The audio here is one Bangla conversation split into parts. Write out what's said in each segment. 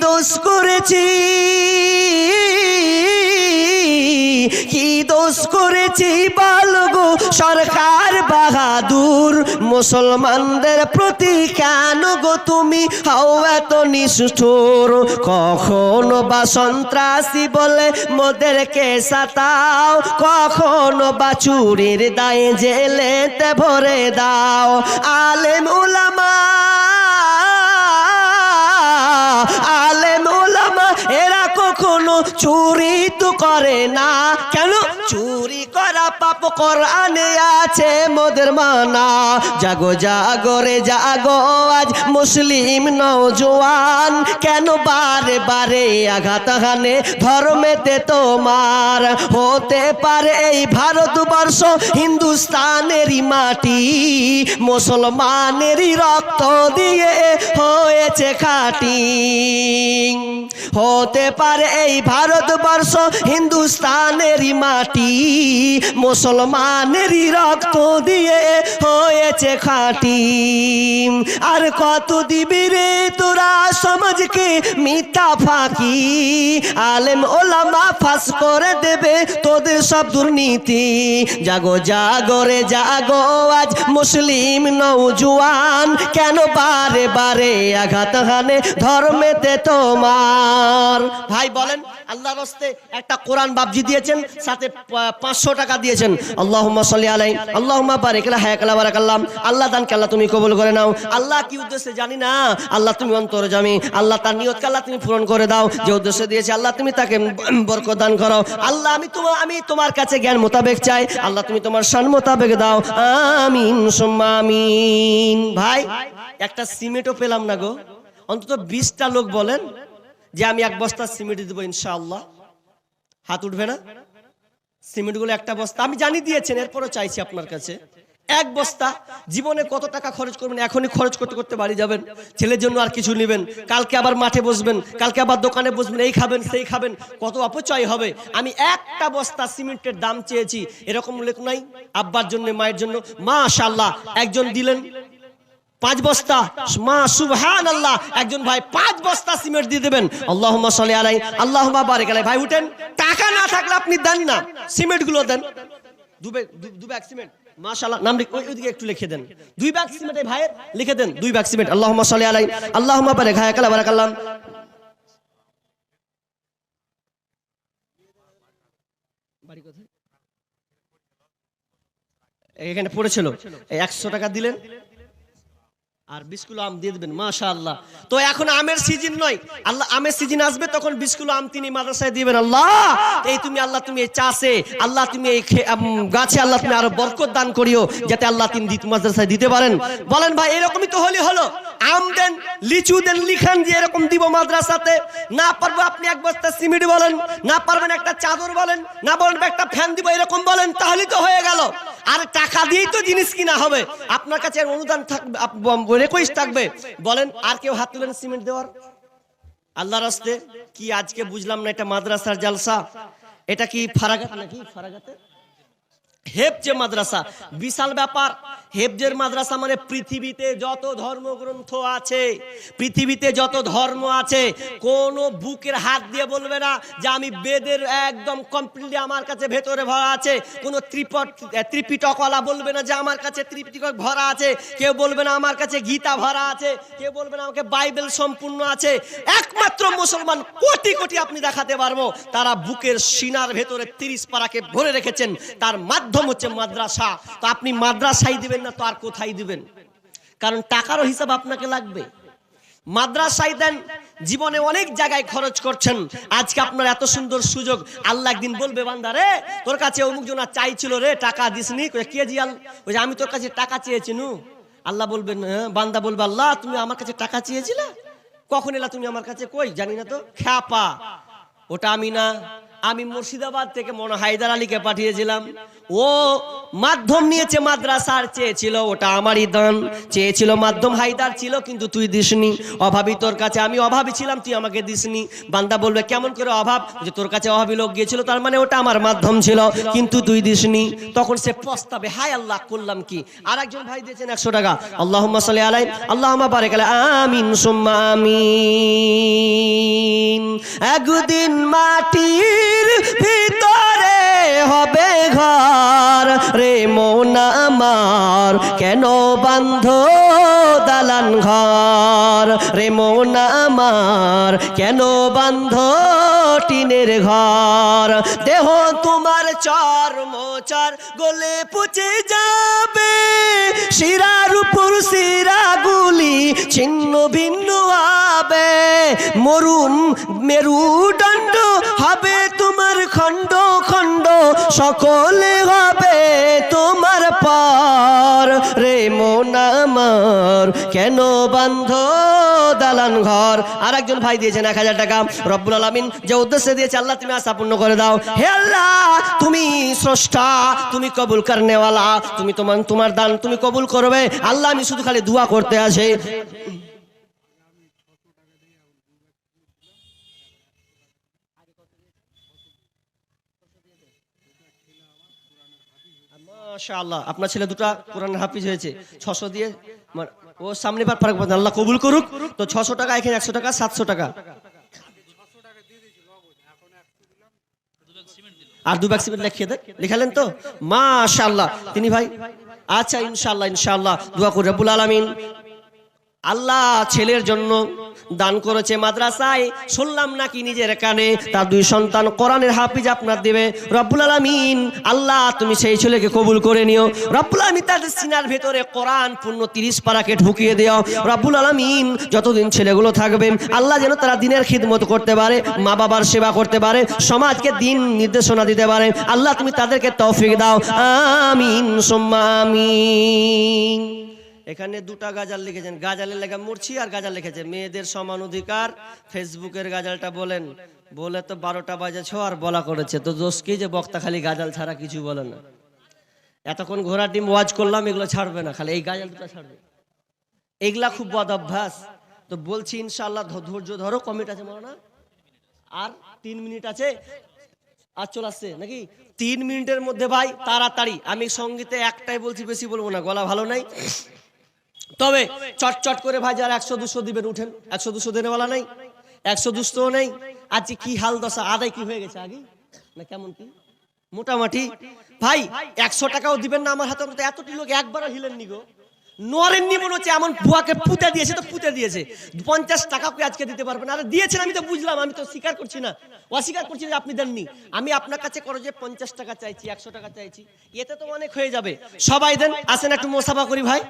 দোষ করেছি? কি দোষ করেছি বলগো? সরকার বাহাদুর, মুসলমানদের প্রতি কেন গো তুমি হও এত নিষ্ঠুর? কখনো বা সন্ত্রাসী বলে মোদেরকে সাতাও? কখনো বা চুরির দায়ে জেলেতে ভরে দাও? আলেম উলামা চুরি তো করে না। কেন? চুরি করা পাপ কোরআনে আছে মোদের মানা। জাগো জাগো রে, জাগো, আজ মুসলিম নওজোয়ান। কেন বারে বারে আঘাত হানে ধর্মেতে তোমার? হতে পারে এই ভারতবর্ষ হিন্দুস্তানেরই মাটি। মুসলমানেরই রক্ত দিয়ে হয়েছে খাটি। হতে পারে এই ভারতবর্ষ হিন্দুস্তানেরই মাটি, মুসলমানেরই রক্ত দিয়ে হয়েছে খাটি। আর কত দিবি রে তোরা সমাজকে মিথ্যা ফাঁকি? আলেম, ওলামা, ফাঁস করে দেবে তোদের সব দুর্নীতি। জাগো জাগো রে, জাগো, আজ মুসলিম নৌজুয়ান কেন বারে বারে আঘাত হানে ধর্মেতে তোমার? ভাই, বলেন। আল্লাহ রস্তে একটা কোরআন বাবজি দিয়েছেন, সাথে পাঁচশো টাকা দিয়েছেন। আল্লাহ সাল্লি আলাই আল্লাহ বারেক হায়াকাল্লা বারাকাল্লাম। আল্লাহ আল্লাহ তুমি কবুল করে নাও। আল্লাহ কি উদ্দেশ্যে জানি না, আল্লাহ তুমি অন্তর জামি। আল্লাহ তার নিয়তকে আল্লাহ তুমি পূরণ করে দাও। যে উদ্দেশ্যে দিয়েছে, আল্লাহ তুমি তাকে বরকত দান করো। আল্লাহ, আমি তোমার আমি তোমার কাছে জ্ঞান মোতাবেক চাই। আল্লাহ, তুমি তোমার শান মোতাবেক দাও। আমিন আমিন। ভাই, একটা সিমেন্টও পেলাম না গো। অন্তত বিশটা লোক বলেন। যে আমি এক বস্তা সিমেন্ট দেবো ইনশাআল্লাহ। হাত উঠবে না? সিমেন্টগুলো একটা বস্তা। আমি জানি দিয়েছেন, এরপরও চাইছি আপনার কাছে। এক বস্তা। জীবনে কত টাকা খরচ করবেন? এখনই খরচ করতে করতে বাড়ি যাবেন। ছেলের জন্য আর কিছু নেবেন। কালকে আবার মাঠে বসবেন। কালকে আবার দোকানে বসবেন। এই খাবেন, সেই খাবেন। কত অপচয় হবে? আমি একটা বস্তা সিমেন্টের দাম চেয়েছি। এরকম লেখ নাই? আব্বার জন্য, মায়ের জন্য? মাশাআল্লাহ। একজন দিলেন। পাঁচ বস্তা। মা সুবহান আল্লাহ একজন ভাই, পাঁচ বস্তা সিমেন্ট দিয়ে দেবেন। আল্লাহ সাল্লি আলাই। আল্লাহ বারেক ভাই, উঠেন। টাকা না থাকলে আপনি দেন না। সিমেন্টগুলো দেন। দু ব্যাগ, দু- দু সিমেন্ট। একটু লিখে দেন। লিখে দেন। দুই সিমেন্ট। আলাই। আল্লাহ এখানে পড়েছিল। একশো টাকা দিলেন। আর বিস্কুল আম দিয়ে দেবেন মাশা আল্লাহ তো এখন আমের সিজন নয়। আল্লাহ, আমের সিজন আসবে তখন বিস্কুল আম তিনি মাদ্রাসায় দিবেন। আল্লাহ, এই তুমি, আল্লাহ তুমি এই চাষে, আল্লাহ তুমি এই গাছে আল্লাহ তুমি আরও বরকত দান করিও, যাতে আল্লাহ তিনি মাদ্রাসায় দিতে পারেন। বলেন ভাই, এরকমই তো হলি হলো। আম দেন লিচু দেন লিখান দিয়ে এরকম দিব মাদ্রাসাতে। না পারব আপনি এক বস্তা সিমেন্ট বলেন, না পারবেন একটা চাদর বলেন, না বলেন একটা ফ্যান দিব এরকম বলেন তাহলেই তো হয়ে গেল। আর টাকা দিয়েই তো জিনিস কিনা হবে। আপনার কাছে অনুদান থাকবে রিকোয়েস্ট থাকবে। বলেন, আর কেউ হাত তুলেন সিমেন্ট দেওয়ার? আল্লাহ রাস্তে, কি আজকে বুঝলাম না এটা মাদ্রাসার জালসা? এটা কি ফারাগাত? নাকি ফারাগাতে? হেফজে মাদ্রাসা, বিশাল ব্যাপার। হেফজের মাদ্রাসা মানে পৃথিবীতে যত ধর্মগ্রন্থ আছে, পৃথিবীতে যত ধর্ম আছে, কোন বুকের হাত দিয়ে বলবে না যে আমি বেদের একদম কমপ্লিটলি আমার কাছে ভেতরে ভরা আছে। কোন ত্রিপট ত্রিপিটকওয়ালা বলবে না যে আমার কাছে ত্রিপিটক ভরা আছে। কেউ বলবে না আমার কাছে গীতা ভরা আছে। কেউ বলবে না আমাকে বাইবেল সম্পূর্ণ আছে। একমাত্র মুসলমান কোটি কোটি আপনি দেখাতে পারব। তারা বুকের সিনার ভেতরে তিরিশ পারাকে ভরে রেখেছেন। তার মাধ্যম হচ্ছে মাদ্রাসা। তো আপনি মাদ্রাসাই দিবেন না তো আর কোথায় দিবেন? কারণ টাকারও হিসাব আপনাকে লাগবে। মাদ্রাসায় দেন জীবনে অনেক জায়গায় খরচ করছেন। আজকে আপনার এত সুন্দর সুযোগ আল্লাহ একদিন বলবে বান্দা রে তোর কাছে অমুক জনা চাইছিল রে টাকা দিসনি? কে জি ওই আমি তোর কাছে টাকা চেয়েছি নু। আল্লাহ বলবেন হ্যাঁ, বান্দা বলবে আল্লাহ তুমি আমার কাছে টাকা চেয়েছিলে? কখন এলা তুমি আমার কাছে? কই জানি না তো। খ্যাপা। ওটা আমি না। আমি মুর্শিদাবাদ থেকে মনে হায়দার আলীকে পাঠিয়েছিলাম। ও মাধ্যম নিয়েছে মাদ্রাসার, চেয়েছিল ওটা আমারই দান, চেয়েছিল মাধ্যম হায়দার ছিল, কিন্তু তুই দিসনি। অভাবী তোর কাছে, আমি অভাবী ছিলাম, তুই আমাকে দিসনি। বান্দা বলবে, কেমন করে অভাব? যে তোর কাছে অভাবী লোক গিয়েছিল, তার মানে ওটা আমার মাধ্যম ছিল, কিন্তু তুই দিসনি। তখন সে পস্তাবে, হায় আল্লাহ, করলাম কি? আর একজন ভাই দিয়েছেন একশো টাকা আল্লাহ সাল্লি আলাই আল্লাহ বারেক গেলে আমিন, সুম্মা আমিন। একদিন মাটির ভিতরে হবে ঘর। রে মন আমার, কেন বান্ধ দালান ঘর? রে মন আমার, কেন বান্ধ টিনের ঘর? দেহ তোমার চর্ম চার গলে পচে যাবে। শিরার উপর শিরাগুলি ছিন্ন ভিন্ন হবে। মরুম মেরুদণ্ড হবে খণ্ড খণ্ড সকলে হবে তোমার পর। রে মন কেন বান্ধ দালান ঘর? আর একজন ভাই দিয়েছেন এক হাজার টাকা। রব্বুল আলমিন যে উদ্দেশ্যে দিয়েছে, আল্লাহ তুমি আশা পূর্ণ করে দাও। হে আল্লাহ, তুমি স্রষ্টা, তুমি কবুল করনেওয়ালা, তুমি তোমার তোমার দান তুমি কবুল করবে। আল্লাহ আমি শুধু খালি দোয়া করতে আসে। মাশাআল্লাহ। আপনার ছেলে দুটো কোরআন হাফিজ হয়েছে। ছশো দিয়ে ও সামনে বার ফারাক। আল্লাহ কবুল করুক। তো ছশো টাকা, এখানে একশো টাকা, সাতশো টাকা। আর দু ব্যাগ সিমেন্ট লিখিয়ে দেন। লিখালেন তো? মাশাআল্লাহ। তিনি ভাই আচ্ছা ইনশাআল্লাহ ইনশাআল্লাহ। দোয়া করি রব্বুল আলামিন। আল্লাহ ছেলের জন্য দান করেছে মাদ্রাসায়। শুনলাম নাকি নিজের কানে তার দুই সন্তান কোরআনের হাফিজ আপনার দেবে। রব্বুল আলামিন, আল্লাহ তুমি সেই ছেলেকে কবুল করে নিও। রব্বুল আলামিন তাদের সিনার ভেতরে কোরআন পূর্ণ তিরিশ পারাকে ঢুকিয়ে দিও। রব্বুল আলামিন, যতদিন ছেলেগুলো থাকবে, আল্লাহ যেন তারা দিনের খিদমত করতে পারে মা বাবার সেবা করতে পারে, সমাজকে দিন নির্দেশনা দিতে পারে। আল্লাহ তুমি তাদেরকে তৌফিক দাও। আমিন, সুম্মা আমিন। এখানে দুটা গাজাল লিখেছেন। গাজালের লেখা মরছি আর গাজাল লিখেছে। মেয়েদের সমান অধিকার, ফেসবুকের গাজালটা বলেন। বলে তো বারোটা বাজেছ আর বলা করেছে। তো দোষ কি যে বক্তা খালি গাজাল ছাড়া কিছু বলে না? এতক্ষণ ঘোড়া ডিম ওয়াজ করলাম, এগুলো ছাড়বে না। খালি এই গাজাল দুটা ছাড়বে। এগুলা খুব বদ অভ্যাস। তো বলছি ইনশাল্লাহ ধৈর্য ধরো। কমিট আছে মনে আর তিন মিনিট আছে। আর চলে আসছে নাকি? তিন মিনিটের মধ্যে ভাই, তাড়াতাড়ি। আমি সঙ্গীতে একটাই বলছি, বেশি বলব না। গলা ভালো নাই? তবে চটচট চট করে ভাই যারা একশো দুশো দিবেন, উঠেন। একশো দুশো দেনেওয়ালা নেই, একশো দুশো নেই। আজকে কি হাল দশা, আদায় কি হয়ে গেছে আগে? না, কেমন কি? মোটামুটি। ভাই, একশো টাকাও দিবেন না আমার হাতে এতটি লোক একবারও হিলেননি গো। নরেননি মনে হচ্ছে এমন ভুয়াকে পুঁতে দিয়েছে, তো পুঁতে দিয়েছে। পঞ্চাশ টাকা টাকাকে আজকে দিতে পারবেন। আরে দিয়েছেন, আমি তো বুঝলাম, আমি তো স্বীকার করছি না। অস্বীকার করছি যে আপনি দেননি। আমি আপনার কাছে করো যে পঞ্চাশ টাকা চাইছি, একশো টাকা চাইছি। এতে তো অনেক হয়ে যাবে। সবাই দেন, আসেন একটু মোসাফা করি ভাই।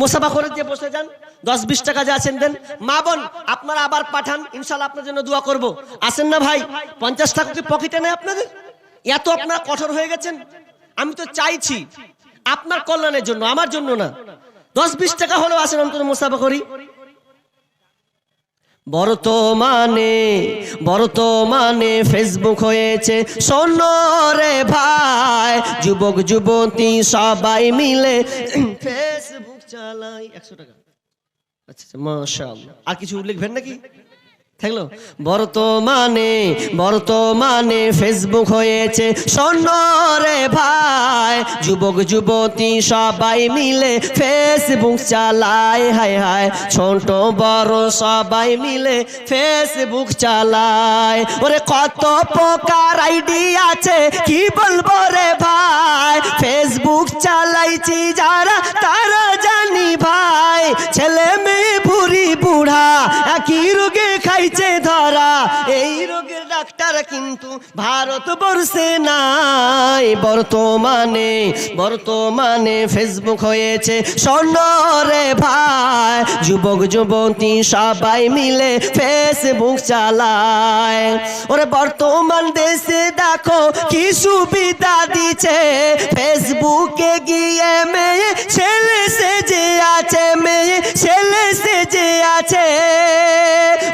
মোসাফা করে দিয়ে বসে যান। দশ বিশ টাকা যে আছেন, দেন। মা বোন, আপনারা আবার পাঠান। ইনশাল্লাহ আপনার জন্য দোয়া করব। আসেন না ভাই, পঞ্চাশ টাকা কি পকেটে নেই আপনাদের? এত আপনারা কঠোর হয়ে গেছেন। আমি তো চাইছি। আপনার কল্যাণের জন্য, আমার জন্য না। দশ বিশ টাকা হলেও আসেন অন্তত মুসাফা করি। বর্তমানে বর্তমানে ফেসবুক হয়েছে। রে ভাই, যুবক, যুবতী সবাই মিলে ফেসবুক চালাই। একশো টাকা। আচ্ছা আচ্ছা মাশাআল্লাহ। আর কিছু লিখবেন নাকি? থাকল? বর্তমানে বর্তমানে ফেসবুক হয়েছে। রে ভাই, যুবক, যুবতী সবাই মিলে ফেসবুক চালায় হায় হায় ছোট, বড় সবাই মিলে ফেসবুক চালায় ওরে কত প্রকার আইডি আছে, কি বলব রে ভাই? ফেসবুক চালাইছি যারা, তারা জানি ভাই। ছেলে মেয়ে ডাক্তার কিন্তু ভারতবর্ষে নাই। বর্তমানে বর্তমানে ফেসবুক হয়েছে রে ভাই। যুবক, যুবতী সবাই মিলে ফেসবুক চালায়। ওরে বর্তমান দেশে দেখো কি সুবিধা দিচ্ছে। ফেসবুকে গিয়ে মেয়ে, ছেলে সেজে আছে, মেয়ে ছেলে সে সেজে আছে।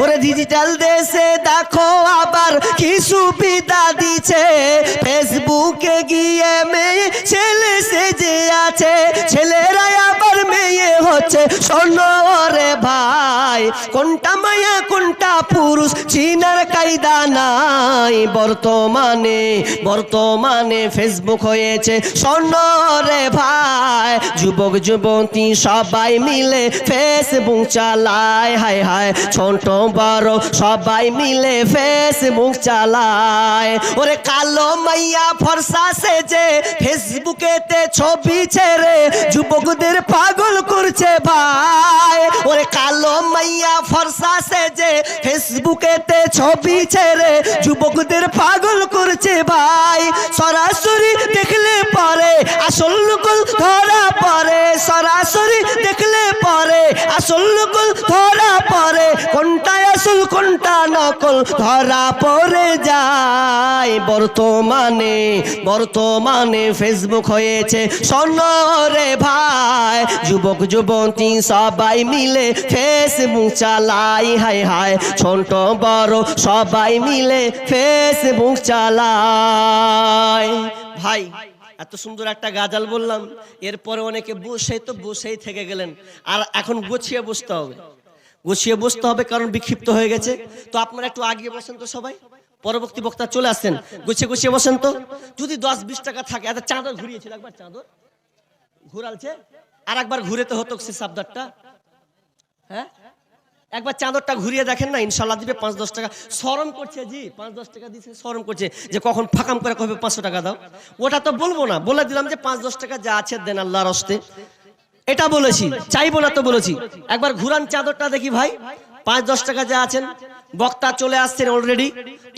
ওরে ডিজিটাল দেশে দেখো আবার কি সুবিধা দিছে। ফেসবুকে গিয়ে মেয়ে ছেলে সেজে আছে। ছেলেরা মেয়ে সোনরে ভাই, কোনটা মায়া, কোনটা পুরুষ, চিনার কায়দা নাই। বর্তমানে বর্তমানে ফেসবুক হয়েছে সোনরে ভাই। যুবক, যুবতী সবাই মিলে ফেসবুক চালায়। হায় হায়, ছোট, বড় সবাই মিলে ফেসবুক চালায়। ওরে কালো মাইয়া ফর্সা সেজে ফেসবুকেতে ছবি ছেড়ে যুবকদের পাগল করছে ভাই, ওরে কালো মাইয়া সেজে ফেসবুকেতে ছবি ছেড়ে যুবকদের পাগল করছে ভাই। সরাসরি দেখলে পরে আসল নকল ধরা পড়ে, সরাসরি দেখলে পরে আসল নকল ধরা পড়ে। কোনটা আসল, কোনটা নকল ধরা যায়। বর্তমানে বর্তমানে ফেসবুক হয়েছে সনরে ভাই, যুবক যুবতী সবাই মিলে ফেসবুক চালাই, হায় হায়। ছোট বড় সবাই মিলে ফেসবুক চালায় ভাই, এত সুন্দর একটা গাজাল বললাম। এরপরে অনেকে বসে তো বসেই থেকে গেলেন। আর এখন গুছিয়ে বসতে হবে। গুছিয়ে বসতে হবে কারণ বিক্ষিপ্ত হয়ে গেছে। তো আপনারা একটু আগিয়ে বসেন তো সবাই। পরবর্তী বক্তা চলে আসছেন। গুছিয়ে গুছিয়ে বসেন তো। যদি দশ বিশ টাকা থাকে এত চাঁদর ঘুরিয়েছিল একবার, চাদর। ঘুরালছে? আর একবার ঘুরে তো হতো সে সাবদারটা হ্যাঁ? একবার চাদরটা ঘুরিয়ে দেখেন না ইনশাল্লাহ দিবে পাঁচ দশ টাকা। সরম করছে জি, পাঁচ দশ টাকা দিচ্ছে সরম করছে যে কখন ফাঁকাম করে কবে পাঁচশো টাকা দাও। ওটা তো বলব না, বলে দিলাম যে পাঁচ দশ টাকা যা আছে দেন আল্লাহর রস্তে। এটা বলেছি, চাইব না তো বলেছি। একবার ঘুরান চাদরটা দেখি ভাই, পাঁচ দশ টাকা যা আছেন, বক্তা চলে আসছেন অলরেডি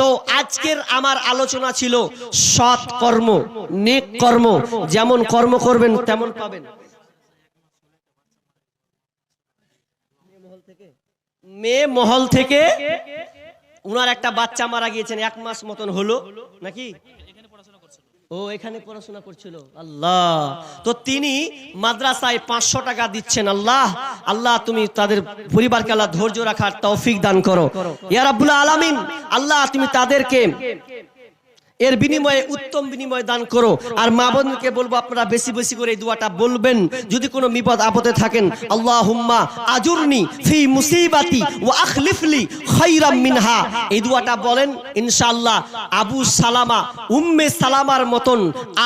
তো আজকের আমার আলোচনা ছিল সৎ কর্ম, নেক কর্ম, যেমন কর্ম করবেন তেমন পাবেন। মেয়ে মহল থেকে উনার একটা বাচ্চা মারা গিয়েছেন, এক মাস মতন হলো, নাকি? ও, এখানে পড়াশোনা করছিল। আল্লাহ। তো তিনি মাদ্রাসায় পাঁচশো টাকা দিচ্ছেন, আল্লাহ। আল্লাহ, তুমি তাদের পরিবারকে আল্লাহ ধৈর্য রাখার তৌফিক দান করো। ইয়া রাব্বুল আলামিন, আল্লাহ, তুমি তাদেরকে এর বিনিময়ে, উত্তম বিনিময় দান করো। আর মা বোনকে বলব, আপনারা বেশি বেশি করে এই দোয়াটা বলবেন। যদি কোনো বিপদ আপদে থাকেন আল্লাহ হুম্মা আজুরনি ফি মুসিবাতি ও আখলিফলি খাইরাম মিনহা। এই দোয়াটা বলেন, ইনশাআল্লাহ আবু সালামা, উম্মে সালামার মতন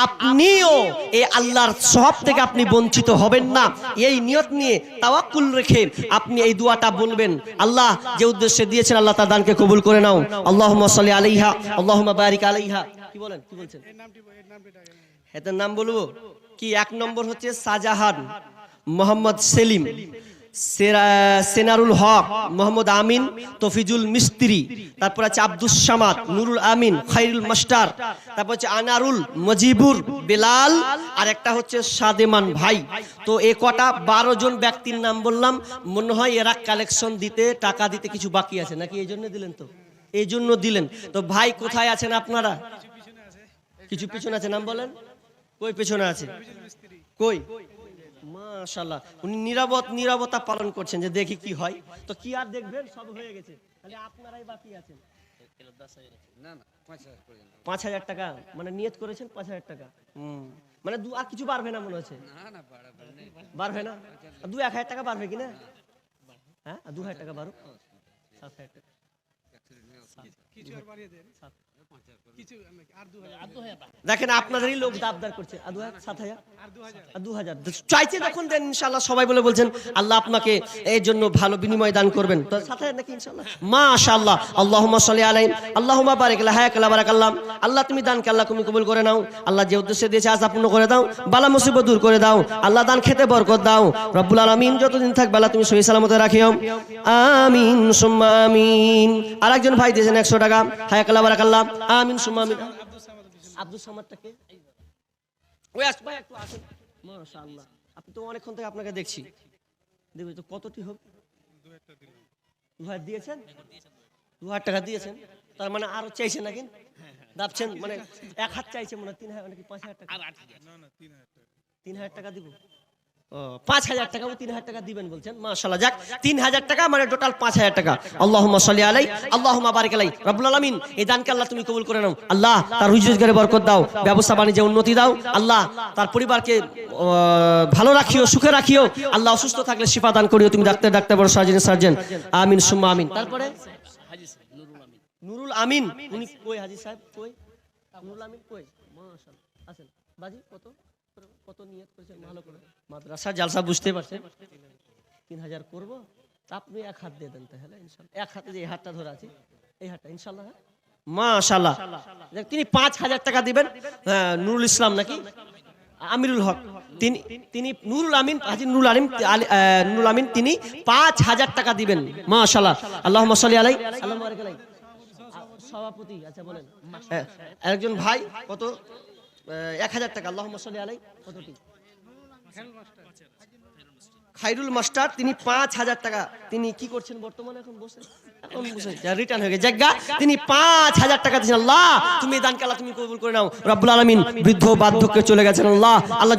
আপনিও এই আল্লাহর সব থেকে আপনি বঞ্চিত হবেন না। এই নিয়ত নিয়ে তাওয়াক্কুল রেখে আপনি এই দোয়াটা বলবেন। আল্লাহ যে উদ্দেশ্যে দিয়েছেন, আল্লাহ তার দানকে কবুল করে নাও। আল্লাহুম্মা সাল্লি আলাইহা, আল্লাহুম্মা বারিক আলাইহা। কি বলেন কি বলছেন? এটার নাম। বলব কি? এক নম্বর হচ্ছে শাহজাহান মোহাম্মদ সেলিম সেনারুল হক মোহাম্মদ আমিন তফিজুল মিস্ত্রি। তারপর আছে আব্দুস সামাদ নুরুল আমিন খাইরুল মাস্টার। তারপর হচ্ছে আনারুল মজিবুর বেলাল আর একটা হচ্ছে সাদেমান ভাই। তো এ কটা বারো জন ব্যক্তির নাম বললাম মনে হয় এরা কালেকশন দিতে টাকা দিতে কিছু বাকি আছে নাকি এই জন্য দিলেন তো? এই জন্য দিলেন। তো ভাই কোথায় আছেন আপনারা? কিছু পিছনে আছে নাম বলেন? কই পেছনে আছে? কই? মাশাল্লাহ উনি নিরাপদ নিরাপত্তা পালন করছেন যে দেখি কি হয়। তো কি আর দেখবেন? সব হয়ে গেছে। তাহলে আপনারাই বাকি আছেন। পাঁচ হাজার টাকা? মানে নিয়ত করেছেন পাঁচ হাজার টাকা? হুম মানে দু আর কিছু বাড়বে না মনে হচ্ছে? বাড়বে না? দু এক হাজার টাকা বাড়বে কিনা হ্যাঁ দু হাজার টাকা বাড়ো সাত হাজার টাকা। দেখেন আপনাদেরই লোক দাবদার করছে। আর দু হাজার সাত হাজার? দু হাজার চাইছে যখন দেন ইনশাল্লাহ সবাই বলে বলছেন আল্লাহ আপনাকে এর জন্য ভালো বিনিময় দান করবেন। তো সাত হাজার নাকি ইনশাল্লাহ মাশাআল্লাহ। আল্লাহুম্মা সাল্লি আলাইহি আল্লাহুম্মা বারিক লা হায়াক লা বারাকাল্লাহ। আল্লাহ তুমি দানকে আল্লাহ তুমি কবুল করে নাও। আল্লাহ যে উদ্দেশ্যে দিয়েছে আজ পূর্ণ করে দাও। বালা মুসিবত দূর করে দাও। আল্লাহ দান খেতে বরকত দাও। রব্বুল আলামিন যতদিন থাকবে আল্লাহ তুমি সহি সালামতে রাখিও। আমিন সুম্মা আমিন। আরেকজন ভাই দিয়েছেন একশো টাকা। হায়াক লা বারাকাল্লাহ। আমিন সুম্মা আমিন। আব্দুল সামাদটাকে? ওই আস ভাই একটু আসুন মাশাআল্লাহ। আপনি তো অনেকক্ষণ থেকে আপনাকে দেখছি। দেখবে তো কতটি হবে দু হাজার দিয়েছেন? দু হাজার টাকা দিয়েছেন। তার মানে আরও চাইছেন নাকি? দাবছেন মানে এক হাত চাইছে মনে হয় তিন হাজার নাকি পাঁচ হাজার টাকা? তিন হাজার টাকা দিব। পাঁচ হাজার টাকা, ও তিন হাজার টাকা দিবেন বলছেন মাশাল্লাহ যাক, তিন হাজার টাকা মানে টোটাল পাঁচ হাজার টাকা। আল্লাহুম্মা সাল্লি আলাই, আল্লাহুম্মা বারিক আলাই। রব্বুল এই দানকে আল্লাহ তুমি কবুল করে নাও। আল্লাহ, তার বরকত দাও ব্যবসা বাণিজ্যে উন্নতি দাও। আল্লাহ, তার পরিবারকে ভালো রাখিও, সুখে রাখিও। আল্লাহ অসুস্থ থাকলে শিফা দান করিও, তুমি ডাক্তার ডাক্তার, বড় সার্জন, সার্জেন। আমিন, সুম্মা আমিন। তারপরে? নুরুল আমিন। উনি কই, হাজি সাহেব, কই? নুরুল আমিন কই? মাশাআল্লাহ। আছেন? বাজি, কত? কত নিয়ত করেছেন ভালো করে মাদ্রাসা জালসা বুঝতে পারছেন তিন হাজার করব তা আপনি এক হাত দিয়ে দেন তাহলে ইনশাল্লাহ। এক হাতে যে এই হাতটা ধরে আছি। এই হাতটা ইনশাল্লাহ হ্যাঁ? মাশাল্লাহ। তিনি পাঁচ হাজার টাকা দিবেন হ্যাঁ, নুরুল ইসলাম নাকি? আমিরুল হক। তিনি তিনি নুরুল আমিন হাজি নুরুল আলিম নুরুল আমিন তিনি পাঁচ হাজার টাকা দিবেন। মাশাল্লাহ। আল্লাহ সাল্লি আলাই আল্লাহ। সভাপতি আচ্ছা বলেন। হ্যাঁ, একজন ভাই কত? এক হাজার টাকা আল্লাহ আলাই কতটি? খাইরুল মাস্টার, তিনি পাঁচ হাজার টাকা, তিনি কি করছেন বর্তমানে এখন? বসে। রিটার্ন হয়ে গেছে। তিনি পাঁচ হাজার টাকা দিয়েছেন। আল্লাহ, তুমি দান তুমি করে নাও। বৃদ্ধ চলে গেছেন। আল্লাহ